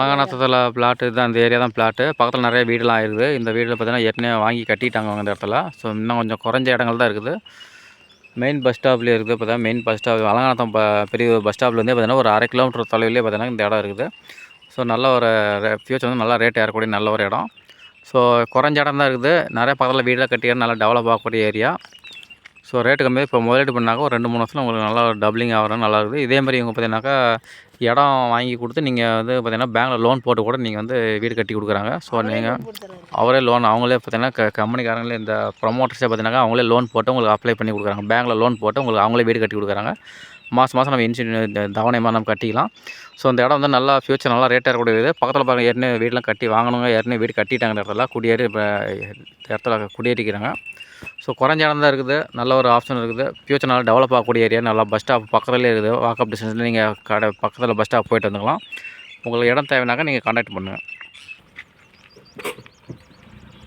மகாநாத்தத்தில் plot தான் இந்த area தான் பிளாட்டு பக்கத்தில் நிறைய வீடுலாம் இருக்குது. இந்த வீடில் பார்த்தீங்கன்னா ஏற்கனவே வாங்கி கட்டிட்டாங்க இந்த இடத்துல. ஸோ இன்னும் கொஞ்சம் குறைஞ்ச இடங்கள் தான் இருக்குது. மெயின் பஸ் ஸ்டாப்லேயே இருக்குது பார்த்தா மெயின் பஸ் ஸ்டாப் அலங்காநத்தம் பெரிய பஸ் ஸ்டாப்லேருந்தே பார்த்தீங்கன்னா ஒரு அரை கிலோமீட்டர் தொலைவிலே பார்த்தீங்கன்னா இந்த இடம் இருக்குது. ஸோ நல்ல ஒரு ஃபியூச்சர் வந்து நல்லா ரேட் ஏறக்கூடிய நல்ல ஒரு இடம். ஸோ குறைஞ்ச இடம் தான் இருக்குது. நிறைய பக்கத்தில் வீடெலாம் கட்டி நல்லா டெவலப் ஆகக்கூடிய ஏரியா ஸோ ரேட்டு கம்மி. இப்போ முதலீடு பண்ணாக்க ஒரு ரெண்டு மூணு வருஷத்தில் உங்களுக்கு நல்லா டபுளிங் ஆகிற நல்லா இருக்குது. இதே மாதிரி இவங்க பார்த்தீங்கன்னாக்கா இடம் வாங்கி கொடுத்து நீங்கள் வந்து பார்த்தீங்கன்னா பேங்க்கில் லோன் போட்டு கூட நீங்கள் வந்து வீடு கட்டி கொடுக்குறாங்க. ஸோ நீங்கள் அவரே லோன் அவங்களே பார்த்தீங்கன்னா க கம்பெனிக்காரங்களே இந்த ப்ரொமோட்டர்ஸே பார்த்தீங்கன்னா அவங்களே லோன் போட்டு உங்களுக்கு அப்ளை பண்ணி கொடுக்குறாங்க. பேங்க்கில் லோன் போட்டு உங்களுக்கு அவங்களே வீடு கட்டி கொடுக்குறாங்க. மாதம் மாதம் நம்ம இன்சூரன்ஸ் தவணையமாக நம்ம கட்டிக்கலாம். ஸோ இந்த இடம் வந்து நல்லா ஃபியூச்சர் நல்லா ரேட்டாக இருக்கக்கூடியது பக்கத்தில் பாருங்கள் ஏற்கனவே வீடெலாம் கட்டி வாங்கணுங்க. ஏற்கனவே வீடு கட்டிட்டாங்க இடத்துல குடியேறி இப்போ இடத்துல குடியேறிக்கிறாங்க. ஸோ குறைஞ்ச இடம் தான் இருக்குது. நல்ல ஒரு ஆப்ஷன் இருக்குது. ஃபியூச்சர் நல்லா டெவலப் ஆகக்கூடிய ஏரியா நல்லா பஸ் ஸ்டாப் பக்கத்துலேயே இருக்குது. வாக்கப் டிஸ்டன்ஸில் நீங்கள் கடை பக்கத்தில் பஸ் ஸ்டாப் போயிட்டு வந்துக்கலாம். உங்களுக்கு இடம் தேவைனாக்கா நீங்கள் கான்டாக்ட் பண்ணுங்கள்